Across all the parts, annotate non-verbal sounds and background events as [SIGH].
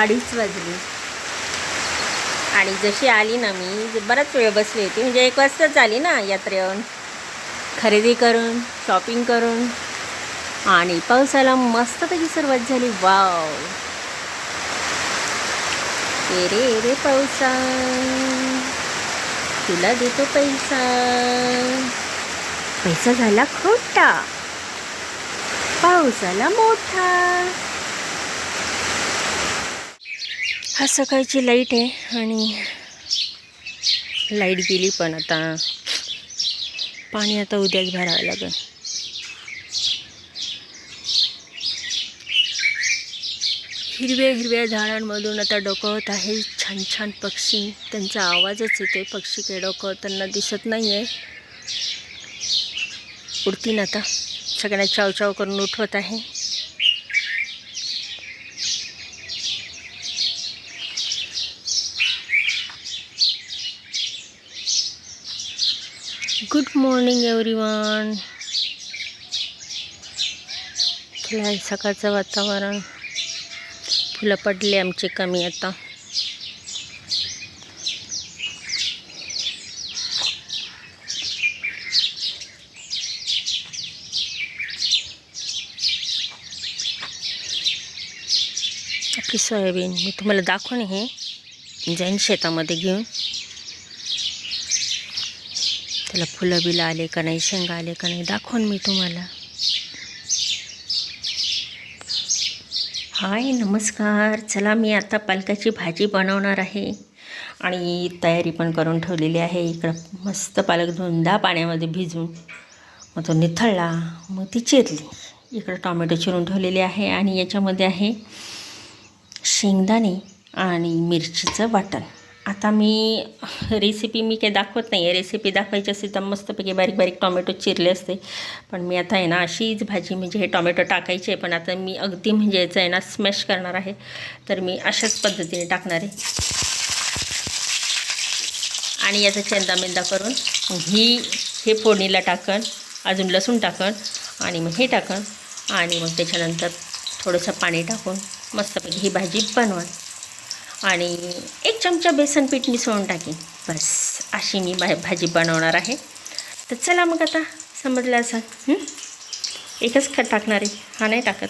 अडीच वाजली. आणि जशी आली ना मी बराच वेळ बसली होती. म्हणजे एक वाजताच आली ना यात्रेहून खरेदी करून शॉपिंग करून. आणि पावसाला मस्तपैकी सुरुवात झाली. वाव. ए रे ए रे पावसा. तुला देतो पैसा. पैसा झाला खोटा. पावसाला मोठा. हा सकाळची लाइट आहे आणि लाइट गेली पण आता पाणी आता उद्याच भरावं लागेल. हिरव्या हिरव्या झाडांमधून आता डोकवत आहे. छान छान पक्षी. त्यांचा आवाजच येते पक्षी काही डोकवताना दिसत नाही आहे उडतीन आता. सगळ्यांना चावचाव करून उठवत आहे. गुड मॉर्निंग एव्हरीवन चला सकाळचं वातावरण. फुलं पडले आमचे कमी आता. आपली सोयाबीन. मी तुम्हाला दाखवून हे जाईन शेतामध्ये घेऊन. त्याला फुलं बिलं आले का नाही शेंगा आले का नाही दाखवून मी तुम्हाला. हाय नमस्कार. चला मी आता पालकाची भाजी बनवणार आहे. आणि तयारी पण करून ठेवलेली आहे. इकडं मस्त पालक धुंदा पाण्यामध्ये भिजून मग तो निथळला मग ती चिरली. इकडं टॉमॅटो चिरून ठेवलेली आहे आणि याच्यामध्ये आहे शेंगदाणे आणि मिरचीचं वाटण. आता मी रेसिपी मी काही दाखवत नाही आहे रेसिपी दाखवायची असेल तर मस्तपैकी बारीक बारीक टॉमॅटो चिरले असते. पण मी आता आहे ना अशीच भाजी म्हणजे हे टॉमॅटो टाकायचे पण आता मी अगदी म्हणजे याचं आहे ना स्मॅश करणार आहे. तर मी अशाच पद्धतीने टाकणार आहे. आणि याचा चेंदामेंदा करून ही हे फोडणीला टाकण अजून लसूण टाकण आणि मग हे टाकण. आणि मग त्याच्यानंतर थोडंसं पाणी टाकून मस्तपैकी ही भाजी बनवा आणि एक चमचा बेसन पीठ मिसळून टाकेन बस अशी मी भा भाजी बनवणार आहे. तर चला मग आता समजलं असं एकच खत टाकणार आहे. हा नाही टाकत.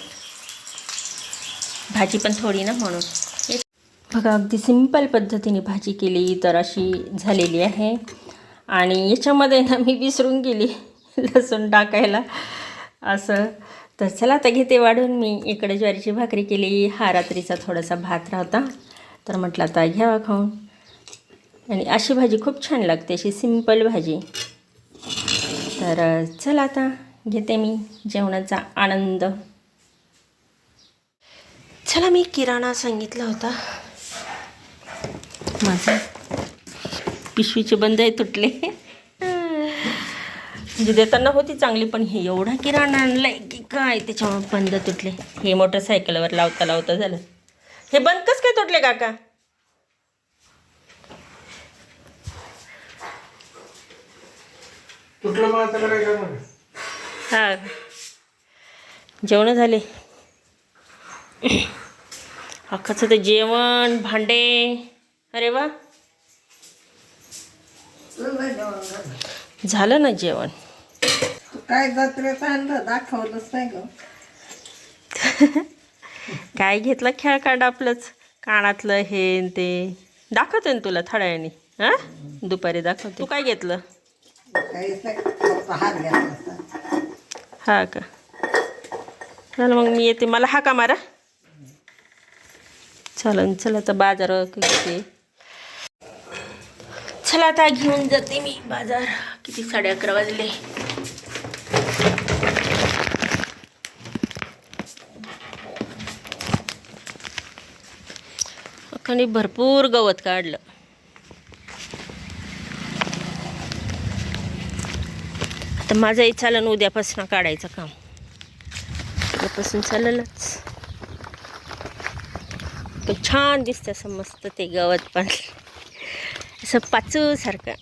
भाजी पण थोडी ना म्हणून. बघा अगदी सिंपल पद्धतीने भाजी केली तर अशी झालेली आहे. आणि याच्यामध्ये ना मी विसरून गेली [LAUGHS] लसूण टाकायला. असं. तर चला आता घेते वाढून. मी इकडे ज्वारीची भाकरी केली. हा रात्रीचा थोडासा भात राहता. तर म्हटलं आता घ्यावा खाऊन. आणि अशी भाजी खूप छान लागते अशी सिंपल भाजी. तर चला आता घेते मी जेवणाचा आनंद. चला मी किराणा सांगितला होता. माझा पिशवीचे बंद आहे तुटले. म्हणजे देताना होती चांगली पण हे एवढा किराणा आणलाय की काय त्याच्यामुळे बंद तुटले. हे मोटरसायकलवर लावता लावता झालं. हे बंद कस काय तुटले काका? कुठलं मग आता काय करणार हा. जेवण झाले. अख्खाचं ते जेवण भांडे. अरे वा. झालं ना जेवण. काय जत्रेत आणलं? दाखवलंच नाही ग. [LAUGHS] काय घेतलं? खेळ कार्ड आपलंच. कानातलं हे ते. दाखवते ना तुला थोड्या वेळाने हां? दुपारी दाखवते. तू काय घेतलं. हा का? चल मग मी येते. मला हा का मारा चालन चला आता बाजार घेते. चला आता घेऊन जाते मी बाजार. किती साडे अकरा वाजले. अखाने भरपूर गवत काढलं. आता माझंही चालन उद्यापासून काढायचं काम. उद्यापासून चाललंच. पण छान दिसतं असं मस्त ते गवत पण. असं पाचूसारखं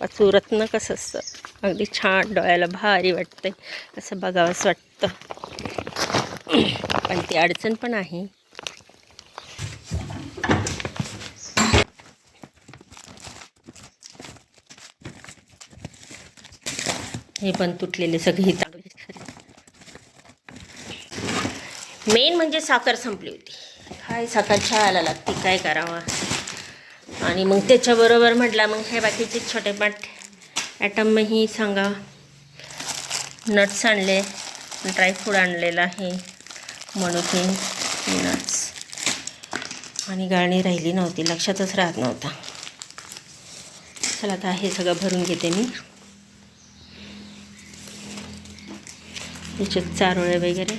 पाचू रत्न कसं असतं. अगदी छान डोळ्याला भारी वाटतंय. असं बघावंसं वाटतं. पण ती अडचण पण आहे. हे पण तुटलेले सगळे चांगले मेन म्हणजे साखर संपली होती. काय साखर छायला लागते काय करावं? आणि मग त्याच्याबरोबर म्हटला मग हे बाकीचे छोटे पाट ॲटमही सांगा. नट्स आणले ड्रायफ्रूट आणलेलं आहे. म्हणून हे नट्स आणि गाळणी राहिली नव्हती लक्षातच राहत नव्हता. चला आता हे सगळं भरून घेते मी. त्याचे चारोळे वगैरे.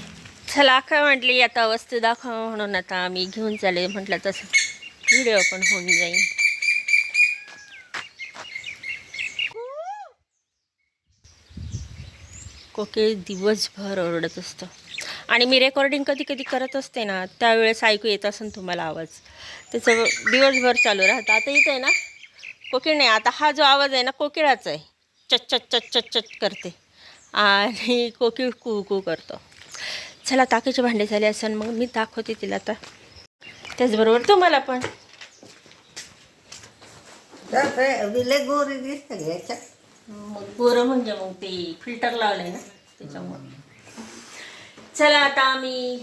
चला काय म्हटली आता वस्तू दाखव म्हणून आता आम्ही घेऊन चाले म्हटलं तसं व्हिडिओ पण होऊन जाईल. कोके दिवसभर ओरडत असतं. आणि मी रेकॉर्डिंग कधी कधी करत असते ना त्यावेळेस ऐकू येत असेल तुम्हाला आवाज. त्याचं दिवसभर चालू राहतं. आता इथं आहे ना कोकिळ नाही आता हा जो आवाज आहे ना कोकिळाचा आहे. चट चट चट चट चट करते. आणि कोकिळ कू कू करतो. चला ताकाचे भांडे झाले असेल मग मी दाखवते तिला आता. त्याचबरोबर तुम्हाला पण. गोरी दिसते गोरं म्हणजे मग ते फिल्टर लावलंय ना त्याच्यामुळे. चला आता आम्ही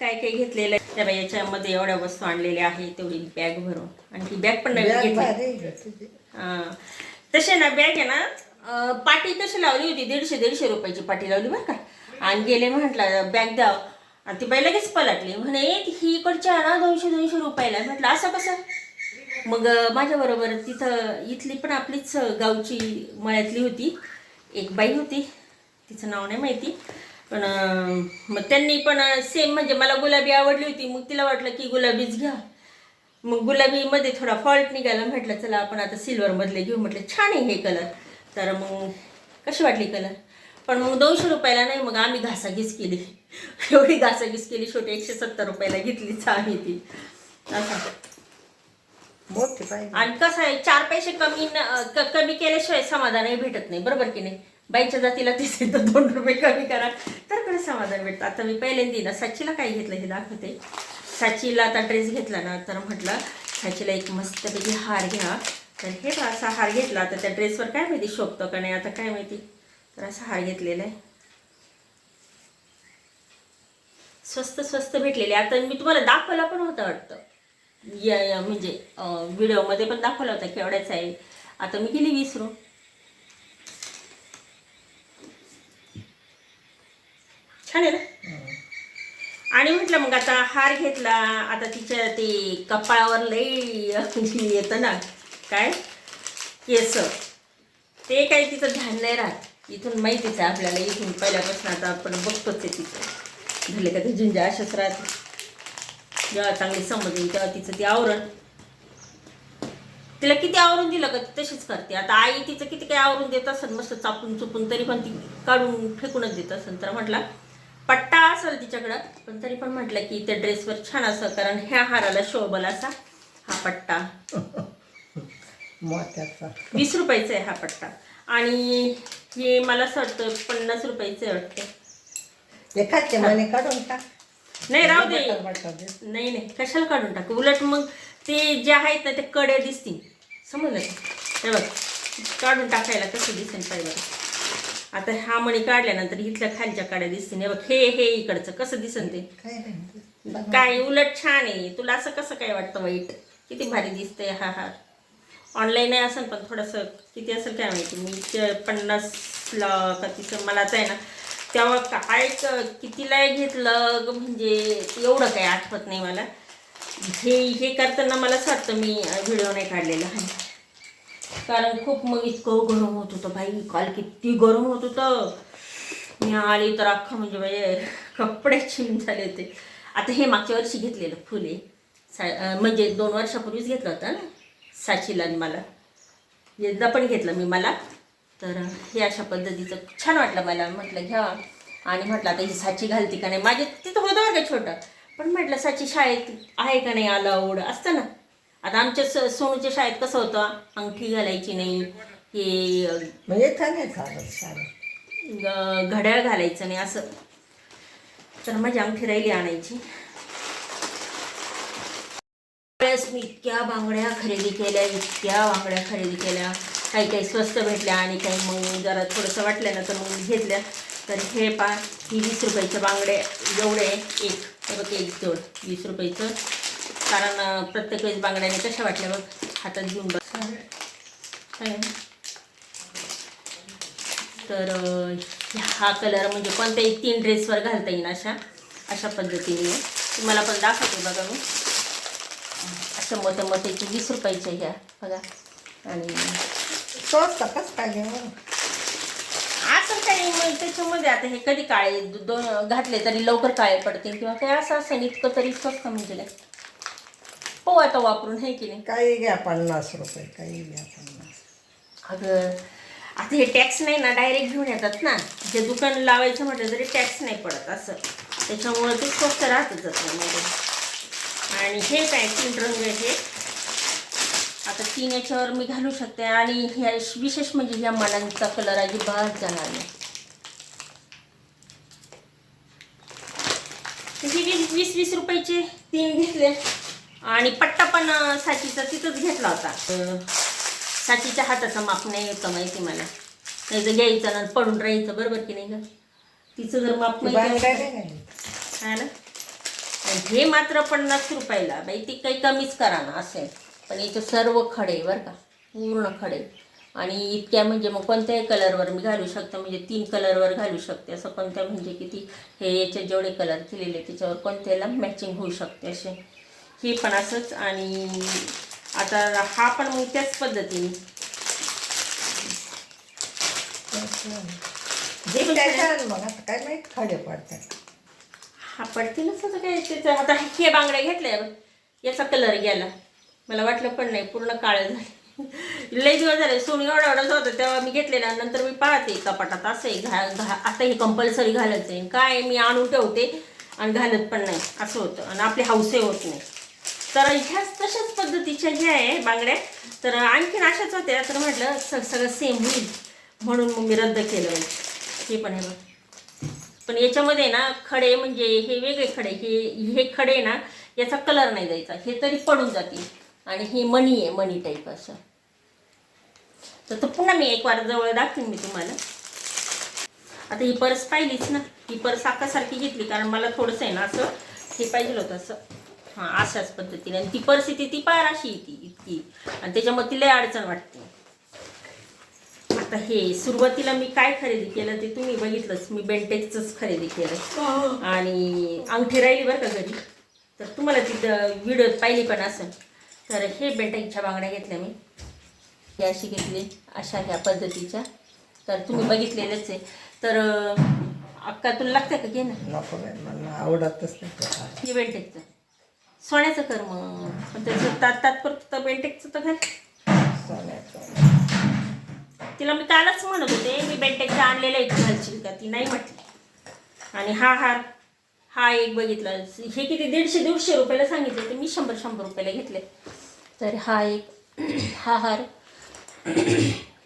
काय काय घेतलेलं आहे. त्या याच्यामध्ये एवढ्या वस्तू आणलेल्या आहे तेवढी बॅग भरून. आणि ती बॅग पण नवीन घेतली. हा. तसे ना बॅग आहे ना पाटी तशी लावली होती दीडशे दीडशे रुपयाची पाटी लावली बरं का. आणि गेले म्हटलं बॅग द्याव आणि ती बाई लगेच पलटली. म्हणे ही इकडच्या ना दोनशे दोनशे रुपयाला. म्हटलं असं कसं? मग माझ्याबरोबर तिथं इथली पण आपलीच गावची मळ्यातली होती. एक बाई होती. तिचं नाव नाही माहिती. पण मग त्यांनी पण सेम म्हणजे मला गुलाबी आवडली होती. मग तिला वाटलं की गुलाबीच घ्या. मग गुलाबीमध्ये थोडा फॉल्ट निघाला. म्हटलं चला आपण आता सिल्वरमधले घेऊ. म्हटलं छान आहे हे कलर तर मग कशी वाटली कलर पण मग दोनशे रुपयाला नाही मग आम्ही घासाघीस केली. एवढी घासाघीस केली शेवटी एकशे सत्तर रुपयाला घेतलीच आम्ही ती. असं. आणि कसं आहे चार पैसे कमी न- कमी केल्याशिवाय समाधानही भेटत नाही बरोबर की नाही? बाईच्या जातीला तीस तर दोन रुपये कमी करा तर कडे समाधान भेटतं? आता मी पहिल्यांदा ना साचीला काय घेतलं हे दाखवते. साचीला आता ड्रेस घेतला ना तर म्हटलं साचीला एक मस्तपैकी हार घ्या. तर हे बा असा हार घेतला. आता त्या ड्रेसवर काय माहिती शोभतो का नाही आता काय माहिती? तर असा हार घेतलेला आहे. स्वस्त स्वस्त भेटलेले. आता मी तुम्हाला दाखवला पण होता वाटतं. या म्हणजे व्हिडिओमध्ये पण दाखवला होता केवढ्याच आहे. आता मी गेली विसरू. छान आहे ना? आणि म्हटलं मग आता हार घेतला. आता तिच्या ते कपाळावर लई [LAUGHS] येतं ना. काय? केस ते काही तिचं ध्यान नाही राहत. इथून माहितीच आहे आपल्याला. इथून पहिल्यापासून आता आपण बघतोच आहे तिचं झाले का ते झुंजा अशाच राहते जेव्हा चांगली समजेल तेव्हा तिचं ते आवरण. तिला किती आवरून दिलं का ती तशीच करते. आता आई तिचं किती काही आवरून देत असेल मस्त चापून चुपून तरी पण ती काढून फेकूनच देत असेल तर म्हटला पट्टा असेल तिच्याकडं. पण तरी पण म्हटलं की त्या ड्रेसवर छान असं कारण ह्या हाराला शोभल असा हा पट्टा. [LAUGHS] मोत्याचा. वीस रुपयाचा आहे हा पट्टा. आणि हे मला असं वाटतं पन्नास रुपयाचं आहे वाटतं मने काढून टाक. नाही राहू दे. नाही नाही कशाला काढून टाकू? उलट मग ते जे आहेत ना ते कडे दिसतील. समजलं हे बघ काढून टाकायला कसं दिसेल पाहिजे आता हा मणी काढल्यानंतर इथल्या खालच्या काड्या दिसतील. हे बघ हे हे इकडचं. कसं दिसेल ते? काय उलट छान आहे. तुला असं कसं काय वाटतं वाईट? किती भारी दिसतंय हा हार ऑनलाईन आहे असेल पण थोडंसं किती असेल काय माहिती. मी ते पन्नासला का तिचं मला आहे ना तेव्हा काय कितीला घेतलं म्हणजे एवढं काही आठवत नाही मला. हे हे करताना मला असं वाटतं मी व्हिडिओ नाही काढलेला. आहे कारण खूप मग इतकं गरम होत होतं भाई काल किती गरम होत होतं. मी आली तर अख्खं म्हणजे बाई कपडे चिम झाले होते. आता हे मागच्या वर्षी घेतलेलं फुले सा म्हणजे दोन वर्षापूर्वीच घेतलं होतं ना? साचीला आणि मला. एकदा पण घेतलं मी मला. तर हे अशा पद्धतीचं छान वाटलं मला. म्हटलं घ्या. आणि म्हटलं आता ही साची घालते का नाही? माझे तिथं होतं बरं का छोटं. पण म्हटलं साची शाळेत आहे का नाही अलाउड असतं ना. आता आमच्या स सोनूच्या शाळेत कसं होतं? अंगठी घालायची नाही. हे म्हणजे घड्याळ घालायचं नाही असं. तर माझी अंगठी राहिली आणायची. वेळेस मी इतक्या बांगड्या खरेदी केल्या इतक्या बांगड्या खरेदी केल्या. काही काही स्वस्त भेटल्या आणि काही मग जरा थोडंसं वाटलं ना तर मग घेतल्या. तर हे पा ही वीस रुपयाच्या बांगडे एवढे एक बघ एक जोड वीस रुपयाचं. कारण प्रत्येक वेळेस बांगड्याने कशा वाटल्या बघ हातात घेऊन बघ. तर हा कलर म्हणजे कोणत्याही तीन ड्रेसवर घालता येईल अशा अशा पद्धतीने. तुम्हाला पण दाखवते बघा मी. अशा मोठ्या मोठ्याचे वीस रुपयाच्या ह्या बघा. आणि स्वस्त कसं काय घेऊ असं काही मग त्याच्यामध्ये आता हे कधी काळे दोन घातले तरी लवकर काळे पडतील किंवा काही असं असेल इतकं तरी स्वस्त म्हणजे काय. हो आता वापरून आहे की नाही? काही घ्या पन्नास रुपये काही घ्या पन्नास. अगं आता हे टॅक्स नाही ना डायरेक्ट घेऊन येतात ना. जे दुकान लावायचं म्हटलं तरी टॅक्स नाही पडत असं. त्याच्यामुळे ते स्वस्त राहतच मध्ये आणि हे रंग आहे हे? आता तीन याच्यावर मी घालू शकते आणि ह्या विशेष म्हणजे ह्या मनांचा कलर अजिबात जाणार नाही. हे वीस वीस वीस रुपयाचे तीन घेतले. आणि पट्टा पण साचीचा तिथंच घेतला होता. साचीच्या हाताचं माप नाही येतं माहिती मला. नाही तर घ्यायचं ना पडून राहायचं बरोबर की नाही का तिचं जर माप नाही. हा ना? हे मात्र पन्नास रुपयाला. बाई ती काही कमीच करा ना असेल पण याचे सर्व खडे बरं का पूर्ण खडे. आणि इतक्या म्हणजे मग कोणत्याही कलरवर मी घालू शकते म्हणजे तीन कलरवर घालू शकते असं कोणत्या म्हणजे किती हे याचे जेवढे कलर केलेले त्याच्यावर कोणत्याला मॅचिंग होऊ शकते असे. हे पण असंच. आणि आता हा पण मग त्याच पद्धतीने. काय माहीत खडे पडतात. हा पडतीलच आता काय त्याचं. आता हे बांगड्या घेतल्या याचा कलर गेला. मला वाटलं पण नाही पूर्ण काळं झाले. लई दिवस झाले सोनी एवढा एवढाच होतं तेव्हा मी घेतलेला. नंतर मी पाहते कपाटात असं घा घा आता हे कंपल्सरी घालत आहे काय मी आणून ठेवते आणि घालत पण नाही. असं होतं. आणि आपली हौसही होत नाही. तर ह्याच तशाच पद्धतीच्या ज्या आहे बांगड्या. तर आणखीन अशाच होत्या. तर म्हटलं सगळं सेम होईल. म्हणून मग मी रद्द केलं. हे पण आहे बघ. पण याच्यामध्ये ना खडे म्हणजे हे वेगळे खडे हे हे खडे ना याचा कलर नाही जायचा हे तरी पडून जातील. आणि हे मणी आहे मणी टाईप असं. तर पुन्हा मी एक वार जवळ दाखवीन मी तुम्हाला. आता ही पर्स पाहिलीच ना. ही पर्स आकासारखी घेतली कारण मला थोडंसं आहे ना असं हे पाहिजे होतं असं. हां अशाच पद्धतीने. आणि ती परिस्थिती ती पार अशी येते इतकी. आणि त्याच्यामध्ये तिला अडचण वाटते. आता हे सुरुवातीला मी काय खरेदी केलं ते तुम्ही बघितलंच. मी बेंटेक्सच खरेदी केलं. आणि अंगठी राहिली बरं का घरी. तर तुम्हाला तिथं व्हिडिओ पाहिली पण असेल. तर हे बेंटेक्सच्या बांगड्या घेतल्या मी. हे अशी घेतली अशा ह्या पद्धतीच्या. तर तुम्ही बघितलेलेच आहे. तर अक्का तुला लागतं का घे ना आवडतच नाही. हे बेंटेकचं सोन्याचं कर मग. पण त्याचं तात तात्पुरतं बेंटेकचं तर घाल. सोन्याचं. तिला मी कालच म्हणत होते मी बेंटेकचं आणलेला एक घालशील का ती नाही म्हटली. आणि हा हार हा एक बघितला. हे किती दीडशे दीडशे रुपयाला सांगितले ते मी शंभर शंभर रुपयाला घेतले. तर हा एक [CLEARS THROAT] हा हार [CLEARS THROAT]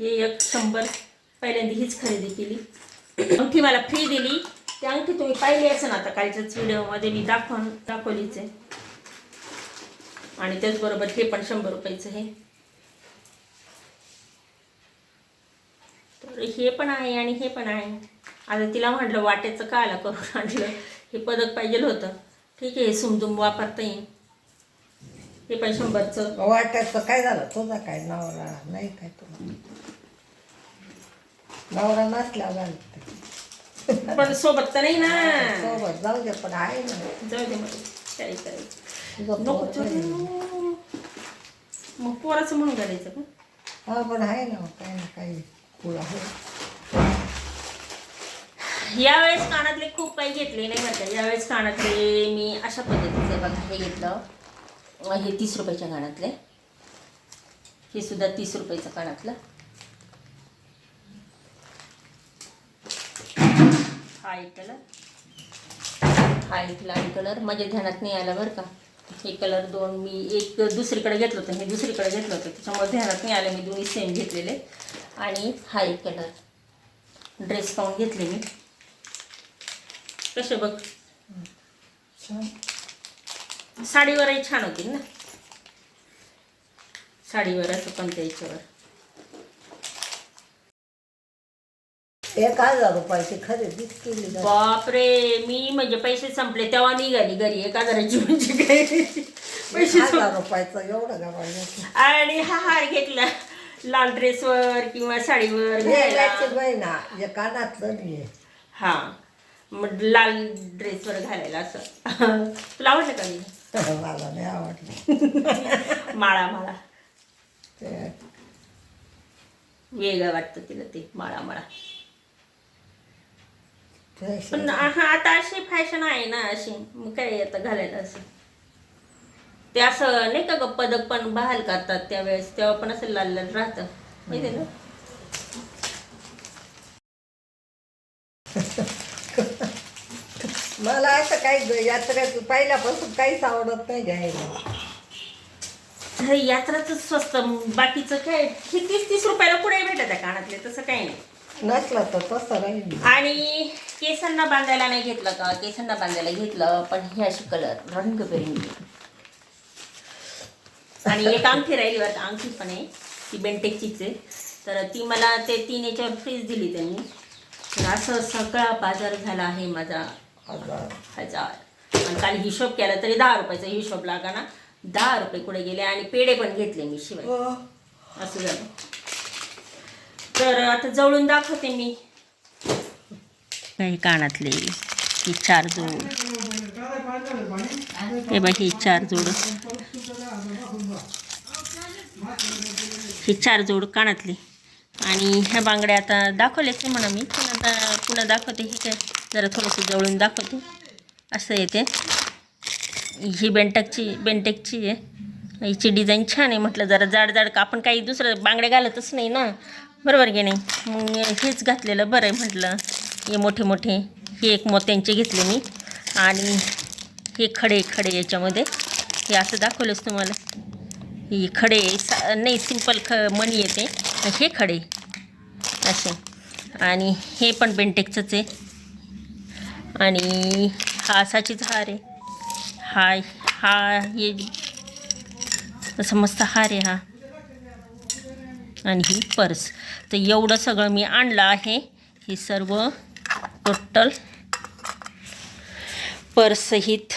हे एक शंभर पहिल्यांदा हीच खरेदी केली. अंगठी मला फ्री दिली. ती अंगठी तुम्ही पाहिली असेल आता कालच्याच व्हिडिओमध्ये मी दाखवून दाखवलीच आहे. आणि त्याचबरोबर हे पण शंभर रुपयाचं हे हे पण आहे आणि हे पण आहे. आता तिला म्हटलं वाट्याचं का आला करून आणलं? हे पदक पाहिजे होतं. ठीक आहे हे सुमदुम वापरता येईल. हे पण शंभरचं. वाट्याचं काय झालं? तुझा काय? नवरा नाही काय तुला? नवरा नसला घालते पण सोबत तर नाही ना. सोबत जाऊ दे पण आहे ना. जाऊ दे मग. काय तुझं पोरं आहे. मग पोराचं म्हणून करायचं का? हा पण आहे ना काही ना काही. कुळ आहे हो. यावेळेस कानातले खूप काही घेतले नाही बरं यावेळेस कानातले मी अशा पद्धतीचे बघा हे घेतलं. हे तीस रुपयाच्या कानातले. हे सुद्धा तीस रुपयाचं कानातलं. हा एक कलर हा एक लाल कलर माझ्या ध्यानात नाही आला बरं का. हे कलर दोन मी एक दुसरीकडे घेतलं होतं हे दुसरीकडे घेतलं होतं. त्याच्यामुळे ध्यानात नाही आलं मी दोन्ही सेम घेतलेले. आणि हा एक कलर. ड्रेस पाहून घेतले मी. कसे बघ. साडीवरही छान होतील ना. साडीवर असं कोणत्या याच्यावर. एक हजार रुपयाची खरेदीच केली. बापरे मी म्हणजे पैसे संपले तेव्हा निघाली घरी. एक हजाराची म्हणजे काय? पैसे. हजार रुपयाचं एवढं आणि हा हार घेतला. लाल ड्रेसवर किंवा साडीवर घालायला. बहिणा हे कानातलं हा. मग लाल ड्रेसवर घालायला असं. तुला आवडलं का मी [LAUGHS] मला नाही आवडलं. माळा माळा. ते. वेगळं वाटतं तिला ते माळा माळा. पण हा आता अशी फॅशन आहे ना अशी. मग काय आता घालायला असं? ते असं नाही का ग पदक पण बहाल करतात त्यावेळेस तेव्हा पण असं लाल लाल राहतं. माहिती ना? [LAUGHS] मला असं काही यात्रेत पहिल्यापासून काहीच आवडत नाही घ्यायला. यात्राच स्वस्त बाकीचं काय? हे तीस तीस रुपयाला पुढे भेटत आहे कानातले तसं काही नाही. नसलं तर तसं राहील. आणि केसांना बांधायला नाही घेतलं का? केसांना बांधायला घेतलं पण हे अशी कलर रंगबेरंगी. आणि एक अंगठी राहिली का, अंगठी पण आहे. ती बेंटेकचीच आहे तर ती मला ते तीन याच्यावर फ्रीज दिली त्यांनी. तर असं सगळा बाजार झाला आहे माझा. हजार. हजार. आणि काल हिशोब केला तरी दहा रुपयाचा हिशोब लागा ना. दहा रुपये कुठे गेले आणि पेढे पण घेतले मी शिवाय. असं झालं. तर आता जवळून दाखवते मी. काही कानातले. ही चार जोड. हे बघ ही चार जोड. ही चार जोड कानातली. आणि ह्या बांगड्या आता दाखवल्याच म्हणा मी पण आता पुन्हा दाखवते हे काय जरा थोडंसं जवळून दाखवते. असं येते. ही बेंटकची बेंटेकची आहे. हिची डिझाईन छान आहे म्हटलं जरा जाड जाड का आपण काही दुसरं बांगड्या घालतच नाही ना. बरोबर की नाही? मग हेच घातलेलं बरं आहे म्हटलं. हे मोठे मोठे हे एक मोत्यांचे घेतले मी. आणि हे खडे खडे याच्यामध्ये. हे असं दाखवलंच तुम्हाला. ही खडे सा नाही सिंपल ख मणी येते. हे खडे. असे. आणि हे पण बेंटेक्सच आहे. आणि हा असाचीच हार आहे. हा हा हे तसं मस्त हार आहे हा. आणि ही पर्स. तर एवढं सगळं मी आणलं आहे. हे सर्व टोटल. पर्ससहित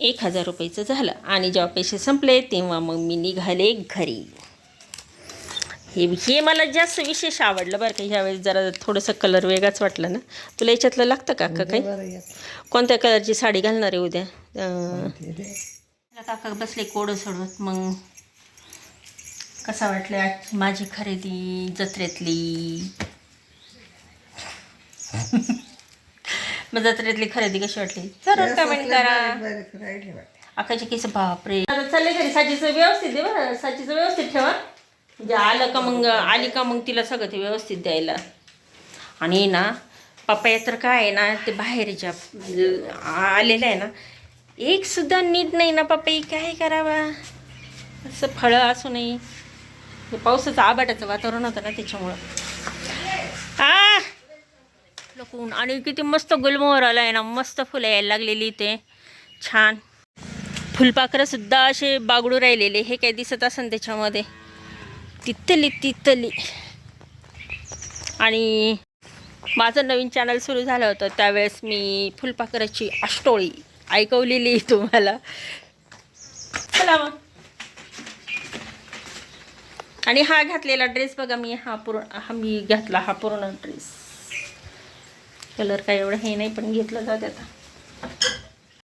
एक हजार रुपयाचं झालं. आणि जेव्हा पैसे संपले तेव्हा मग मी निघाले घरी. हे हे मला जास्त विशेष आवडलं बरं का. ह्यावेळेस जरा थोडंसं कलर वेगळाच वाटलं ना. तुला याच्यातलं लागतं का का काही? कोणत्या कलरची साडी घालणार आहे उद्या? काका बसले कोडं सोडवत मग कसा वाटलं आज माझी खरेदी जत्रेतली? [LAUGHS] मग जत्रेतली खरेदी कशी वाटली? तर कमेंट करा. आकाचे केस बापरे. आता चालले घरी. साचीचं व्यवस्थित दे बरं. साचीचं व्यवस्थित ठेवा. म्हणजे आलं का मग आली का मग तिला सगळं ते व्यवस्थित द्यायला. आणि ना पप्पा तर काय आहे ना ते बाहेरच्या आलेलं आहे ना एक सुद्धा नीट नाही ना पप्पा काय करावा? असं फळं असू नये. हे पावसाचं आबाटाचं वातावरण होतं ना त्याच्यामुळं. लकून. आणि किती मस्त गुलमोहर आला आहे ना मस्त फुलं यायला लागलेली ते छान. फुलपाखरंसुद्धा असे बागडू राहिलेले हे काय दिसत असेल त्याच्यामध्ये. तिथली तिथली आणि माझं नवीन चॅनल सुरू झालं होतं त्यावेळेस मी फुलपाखराची अष्टोळी ऐकवलेली तुम्हाला. चला मग. आणि हा घातलेला ड्रेस बघा मी हा पूर्ण हा मी घातला हा पूर्ण ड्रेस कलर काय एवढा हे नाही पण घेतलं जात आता.